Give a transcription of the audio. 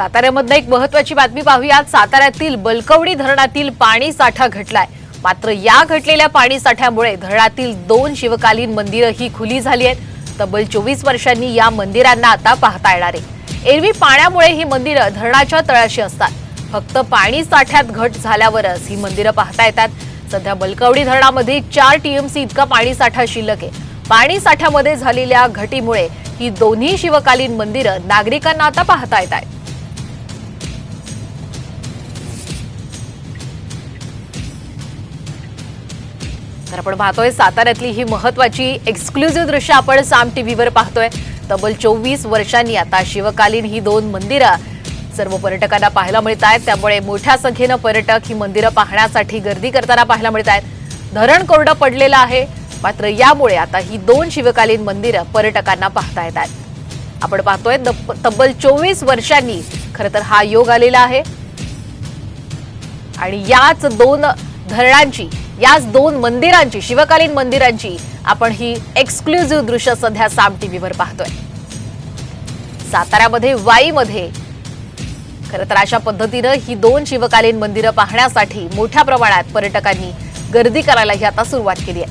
साताऱ्यामधनं एक महत्वाची बातमी पाहूयात. साताऱ्यातील बलकवडी धरणातील पाणी साठा घटलाय. मात्र या घटलेल्या पाणी साठ्यामुळे धरणातील दोन शिवकालीन मंदिरं ही खुली झाली आहेत. तब्बल चोवीस वर्षांनी या मंदिरांना आता पाहता येणार आहे. एरवी पाण्यामुळे ही मंदिरं धरणाच्या तळाशी असतात. फक्त पाणी साठ्यात घट झाल्यावरच ही मंदिरं पाहता येतात. सध्या बलकवडी धरणामध्ये चार टीएमसी इतका पाणी साठा शिल्लक आहे. पाणी साठ्यामध्ये झालेल्या घटीमुळे ही दोन्ही शिवकालीन मंदिरं नागरिकांना आता पाहता येत आहेत. तर आपण पाहतोय साताऱ्यातली ही महत्वाची एक्सक्लुझिव्ह दृश्य आपण साम टीव्हीवर पाहतोय. तब्बल चोवीस वर्षांनी आता शिवकालीन ही दोन मंदिरं सर्व पर्यटकांना पाहायला मिळत आहेत. त्यामुळे मोठ्या संख्येनं पर्यटक ही मंदिरं पाहण्यासाठी गर्दी करताना पाहायला मिळत आहेत. धरण कोरडं पडलेलं आहे मात्र यामुळे आता ही दोन शिवकालीन मंदिरं पर्यटकांना पाहता येत आहेत. आपण पाहतोय तब्बल चोवीस वर्षांनी खरं तर हा योग आलेला आहे. आणि याच दोन धरणांची याच दोन मंदिरांची शिवकालीन मंदिरांची आपण ही एक्सक्लुझिव्ह दृश्य सध्या साम टीव्हीवर पाहतोय. साताऱ्यामध्ये वाईमध्ये खरं तर अशा पद्धतीनं ही दोन शिवकालीन मंदिरं पाहण्यासाठी मोठ्या प्रमाणात पर्यटकांनी गर्दी करायलाही आता सुरुवात केली आहे.